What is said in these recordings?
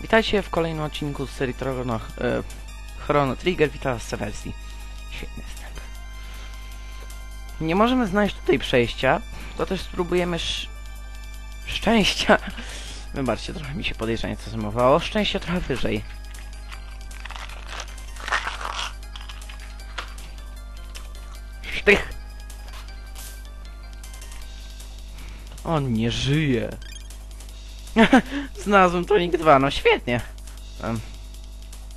Witajcie w kolejnym odcinku z serii Chrono, e, Chrono Trigger. Witam was wersji. Świetny wstęp. Nie możemy znaleźć tutaj przejścia, to też spróbujemy sz... szczęścia. Wybaczcie, trochę mi się podejrzanie co zajmowało. Szczęście trochę wyżej. Sztych! On nie żyje. Znalazłem Tonik 2, no świetnie. Tam,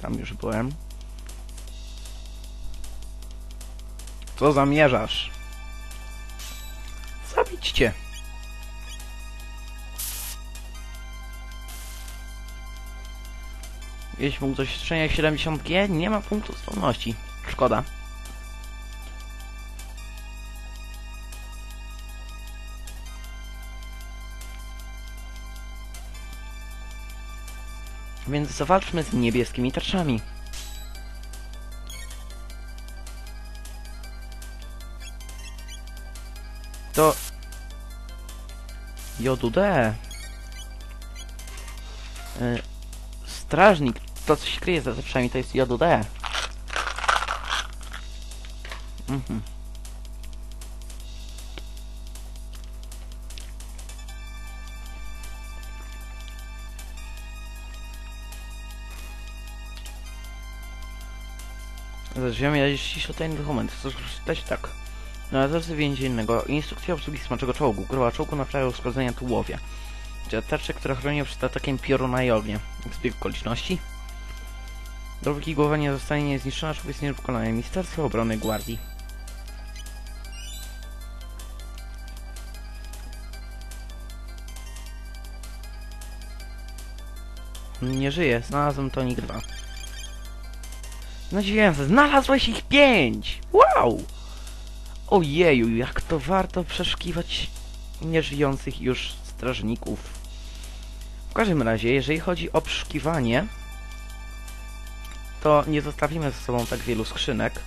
tam już byłem. Co zamierzasz? Zabić cię. Jeśli mógł coś strzenia 70G, nie ma punktu zdolności. Szkoda. Więc zawalczmy z niebieskimi tarczami. To... JUD. Y, Strażnik, to co się kryje za tarczami, to jest JUD. Mhm. Zaczniemy jeśli tajny dokument. Chcesz przeczytać tak. Na drodze więziennego instrukcja obsługi smaczego czołgu. Groła czołgu na prawie uszkodzenia tułowia. Tarczę, która chroni przed atakiem pioruna i ognia. Zbieg okoliczności. Dopóki głowa nie zostanie niezniszczona, człowiek jest nie do wykonania. Ministerstwo Obrony Gwardii. Nie żyje. Znalazłem tonik 2. Zadziwiające, znalazłeś ich pięć! Wow! Ojeju, jak to warto przeszukiwać nieżyjących już strażników. W każdym razie, jeżeli chodzi o przeszukiwanie, to nie zostawimy ze sobą tak wielu skrzynek.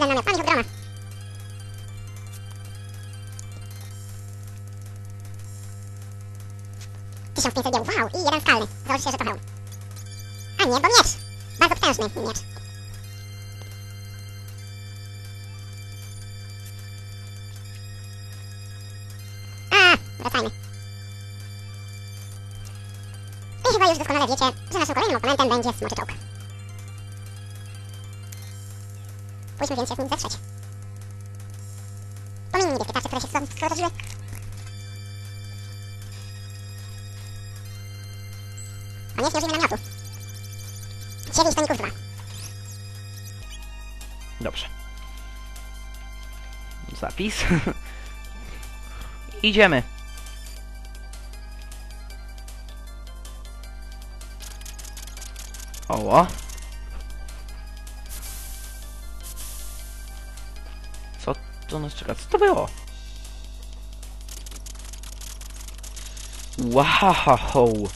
Jeden namiot, pamięć od groma. Tysiąc pięćset białów, wow! I jeden skalny. Założy się, że to hełm. A nie, bo miecz! Bardzo potężny miecz. A, wracajmy. I chyba już doskonale wiecie, że naszym kolejnym oponentem będzie smoczy czołg. Pójdźmy więc z nim zetrzeć. Pominij niebieskie tarcze, które się skojarzyły. A nie, użyjmy namiotu. 9 toników 2. Dobrze. Zapis. Idziemy. Oło. To nas czeka? Co to było? Wow!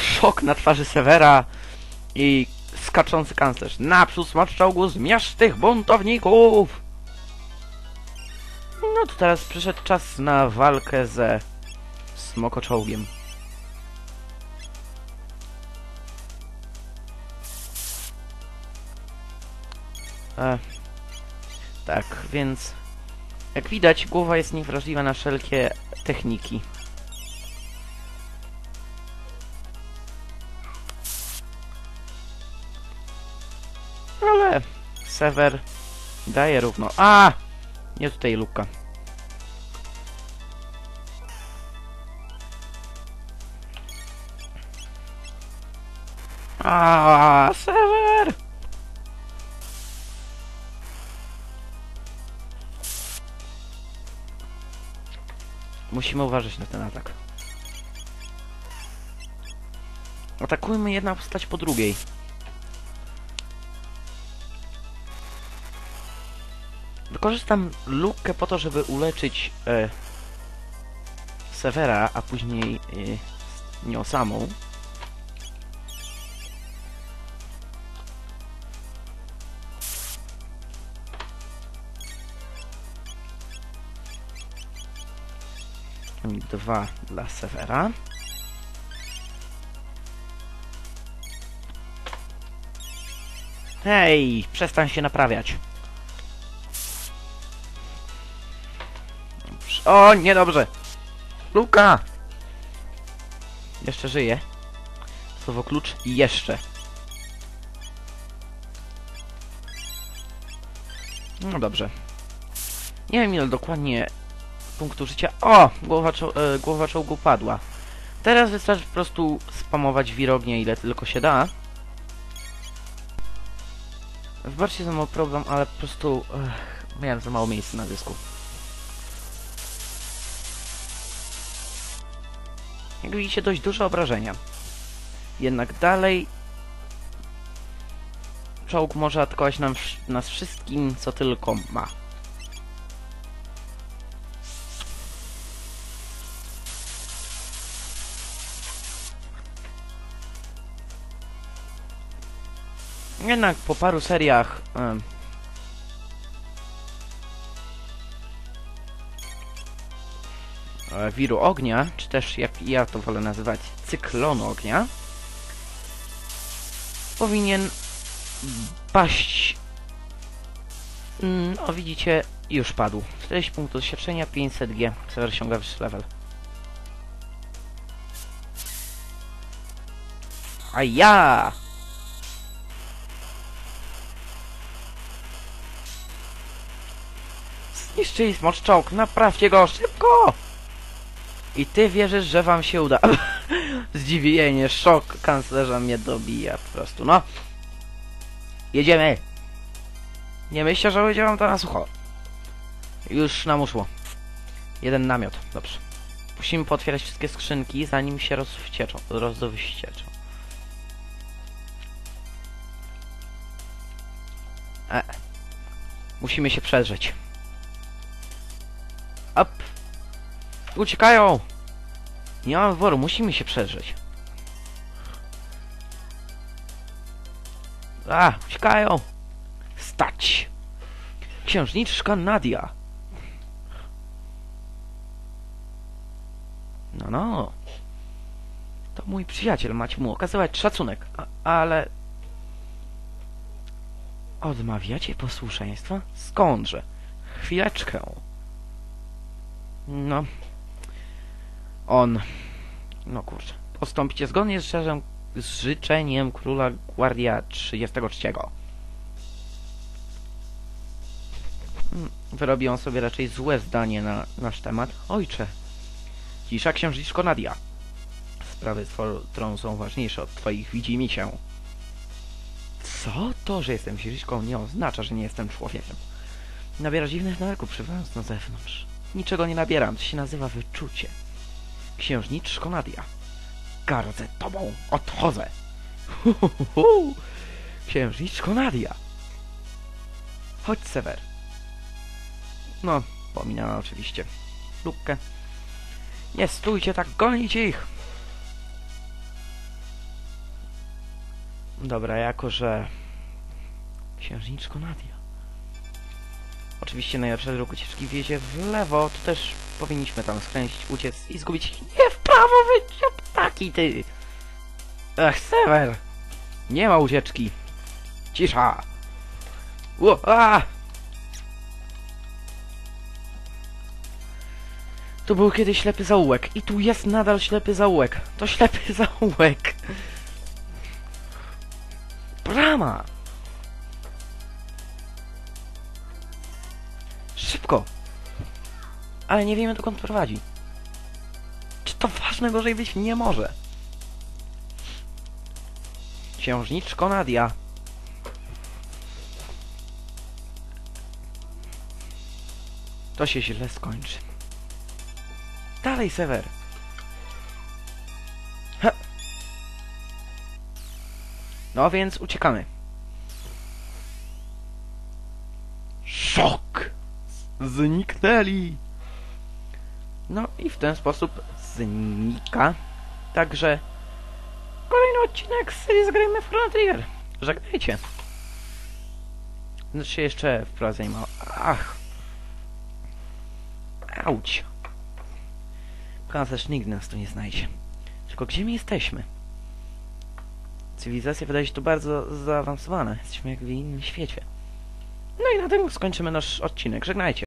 Szok na twarzy Severa i skaczący kanclerz. Naprzód smacz czołgu, zmiażdż tych buntowników! No to teraz przyszedł czas na walkę ze smokoczołgiem. E, tak, więc jak widać głowa jest niewrażliwa na wszelkie techniki. Ale Sever daje równo. A! Nie tutaj Luka. A, Sever! Musimy uważać na ten atak. Atakujmy jedna postać po drugiej. Wykorzystam lukę po to, żeby uleczyć e, Severa, a później e, nią samą. Dwa dla Severa. Hej, przestań się naprawiać. O, niedobrze. Luka! Jeszcze żyje. Słowo klucz jeszcze. No dobrze. Nie wiem ile dokładnie punktu życia. O! Głowa, czo e, głowa czołgu padła. Teraz wystarczy po prostu spamować wirognie ile tylko się da. Wybaczcie za mały problem, ale po prostu ech, miałem za mało miejsca na dysku. Jak widzicie, dość duże obrażenia. Jednak dalej czołg może atakować nam, nas wszystkim, co tylko ma. Jednak po paru seriach e, wiru ognia, czy też jak ja to wolę nazywać cyklonu ognia, powinien paść. Mm, O, widzicie, już padł. 40 punktów doświadczenia, 500G. Serwer osiąga wyższy level. A ja! Zniszczyli smocz czołg, naprawcie go szybko! I ty wierzysz, że wam się uda. Zdziwienie, szok kanclerza mnie dobija po prostu, no. Jedziemy! Nie myślę, że wam to na sucho. Już nam uszło. Jeden namiot, dobrze. Musimy potwierać wszystkie skrzynki, zanim się rozwścieczą, rozwścieczą. E. Musimy się przedrzeć. Up! Uciekają! Nie mam wyboru, musimy się przedrzeć. A, uciekają! Stać! Księżniczka Nadia! No, no. To mój przyjaciel, macie mu okazywać szacunek, a, ale... Odmawiacie posłuszeństwa? Skądże? Chwileczkę. No. On. No kurczę. Postąpicie zgodnie z z życzeniem króla Guardia 33. Hmm, Wyrobi on sobie raczej złe zdanie na nasz temat. Ojcze. Cisza księżniczko Nadia. Sprawy tronu są ważniejsze od twoich widzimy się. Co? To, że jestem księżniczką nie oznacza, że nie jestem człowiekiem. Nabiera dziwnych nawyków przybywając na zewnątrz. Niczego nie nabieram, to się nazywa wyczucie. Księżniczko Nadia. Gardzę tobą, odchodzę. Hu. Księżniczko Nadia. Chodź, Sewer. No, pominęła oczywiście. Lubkę. Nie stójcie tak, gonicie ich. Dobra, jako że... Księżniczko Nadia. Oczywiście najlepszy drog ucieczki wiedzie w lewo, to też powinniśmy tam skręcić, uciec i zgubić. Nie w prawo, wy taki ty! Ach, Sever! Nie ma ucieczki! Cisza! Ło, a! Tu był kiedyś ślepy zaułek i tu jest nadal ślepy zaułek. To ślepy zaułek. Brama! Szybko! Ale nie wiemy dokąd prowadzi. Czy to ważne gorzej być nie może? Księżniczko Nadia. To się źle skończy. Dalej, Sewer. Ha. No więc uciekamy. Zniknęli! No i w ten sposób znika Także kolejny odcinek z serii Zagrajmy w Chrono Trigger. Żegnajcie. Znaczy jeszcze wprowadzenie ma... Ach. Auć. Kanclerz nigdy nas tu nie znajdzie. Tylko gdzie my jesteśmy? Cywilizacja wydaje się tu bardzo zaawansowana. Jesteśmy jak w innym świecie. No i na tym skończymy nasz odcinek. Żegnajcie.